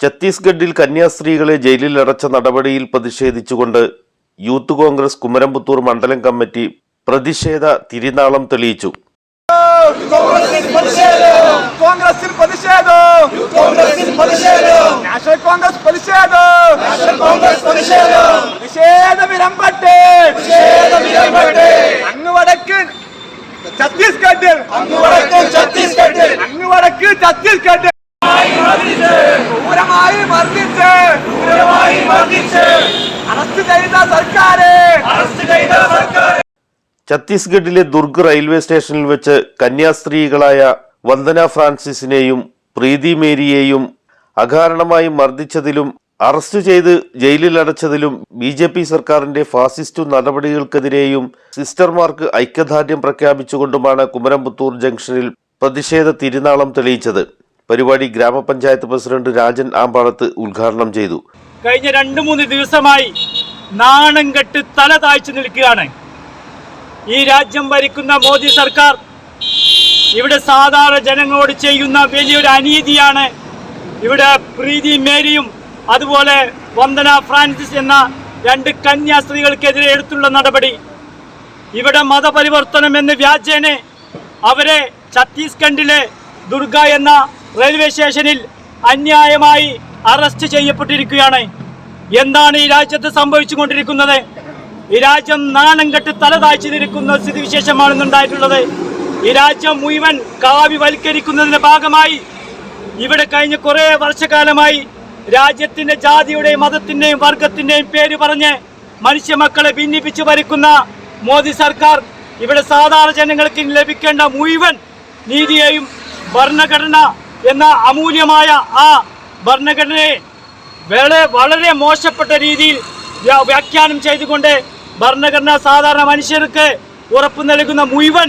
ഛത്തീസ്ഗഡിൽ കന്യാസ്ത്രീകളെ ജയിലിൽ അടച്ച നടപടിയിൽ പ്രതിഷേധിച്ചുകൊണ്ട് യൂത്ത് കോൺഗ്രസ് കുമരംപുത്തൂർ മണ്ഡലം കമ്മിറ്റി പ്രതിഷേധ തിരിനാളം തെളിയിച്ചു. ഛത്തീസ്ഗഡിൽ. ഛത്തീസ്ഗഡിൽ. നാഷണൽ സർക്കാർ ഛത്തീസ്ഗഡിലെ ദുർഗ് റെയിൽവേ സ്റ്റേഷനിൽ വെച്ച് കന്യാസ്ത്രീകളായ വന്ദന ഫ്രാൻസിസിനെയും പ്രീതി മേരിയെയും അകാരണമായി മർദ്ദിച്ചതിലും അറസ്റ്റ് ചെയ്ത് ജയിലിൽ അടച്ചതിലും ബി ജെ പി സർക്കാരിന്റെ ഫാസിസ്റ്റു നടപടികൾക്കെതിരെയും സിസ്റ്റർമാർക്ക് ഐക്യദാർഢ്യം പ്രഖ്യാപിച്ചുകൊണ്ടുമാണ് കുമരംപുത്തൂർ ജംഗ്ഷനിൽ പ്രതിഷേധ തിരുനാളം തെളിയിച്ചത്. പരിപാടി ഗ്രാമപഞ്ചായത്ത് പ്രസിഡന്റ് രാജൻ ആമ്പാളത്ത് ഉദ്ഘാടനം ചെയ്തു. കഴിഞ്ഞ രണ്ട് മൂന്ന് ദിവസമായി നാണം കെട്ട് തല താഴ്ച നിൽക്കുകയാണ്. ഈ രാജ്യം ഭരിക്കുന്ന മോദി സർക്കാർ ഇവിടെ സാധാരണ ജനങ്ങളോട് ചെയ്യുന്ന വലിയൊരു അനീതിയാണ്. ഇവിടെ പ്രീതി മേരിയും അതുപോലെ വന്ദന ഫ്രാൻസിസ് എന്ന രണ്ട് കന്യാസ്ത്രീകൾക്കെതിരെ എടുത്തുള്ള നടപടി. ഇവിടെ മതപരിവർത്തനം എന്ന വ്യാജേനെ അവരെ ഛത്തീസ്ഗഡിലെ ദുർഗ എന്ന റെയിൽവേ സ്റ്റേഷനിൽ അന്യായമായി അറസ്റ്റ് ചെയ്യപ്പെട്ടിരിക്കുകയാണ്. എന്താണ് ഈ രാജ്യത്ത് സംഭവിച്ചുകൊണ്ടിരിക്കുന്നത്? ഈ രാജ്യം നാണം കെട്ട് തല താഴ്ച നിൽക്കുന്ന സ്ഥിതിവിശേഷമാണ് ഇന്നുണ്ടായിട്ടുള്ളത്. ഈ രാജ്യം മുഴുവൻ കാവ്യവൽക്കരിക്കുന്നതിന്റെ ഭാഗമായി ഇവിടെ കഴിഞ്ഞ കുറേ വർഷക്കാലമായി രാജ്യത്തിന്റെ ജാതിയുടെയും മതത്തിന്റെയും വർഗത്തിന്റെയും പേര് പറഞ്ഞ് മനുഷ്യ മക്കളെ ഭിന്നിപ്പിച്ചു ഭരിക്കുന്ന മോദി സർക്കാർ ഇവിടെ സാധാരണ ജനങ്ങൾക്ക് ലഭിക്കേണ്ട മുഴുവൻ നീതിയെയും ഭരണഘടന എന്ന അമൂല്യമായ ആ ഭരണഘടനയെ വളരെ വളരെ മോശപ്പെട്ട രീതിയിൽ വ്യാഖ്യാനം ചെയ്തുകൊണ്ട് ഭരണഘടന സാധാരണ മനുഷ്യർക്ക് ഉറപ്പ് നൽകുന്ന മുഴുവൻ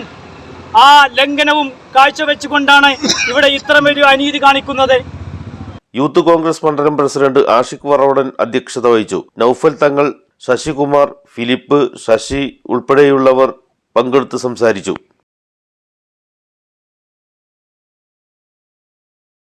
ആ ലംഘനവും കാഴ്ചവെച്ചുകൊണ്ടാണ് ഇവിടെ ഇത്രമൊരു അനീതി കാണിക്കുന്നത്. യൂത്ത് കോൺഗ്രസ് മണ്ഡലം പ്രസിഡന്റ് ആഷിഖ് വറോഡൻ അധ്യക്ഷത വഹിച്ചു. നൌഫൽ തങ്ങൾ ശശികുമാർ ഫിലിപ്പ് ശശി ഉൾപ്പെടെയുള്ളവർ പങ്കെടുത്ത് സംസാരിച്ചു.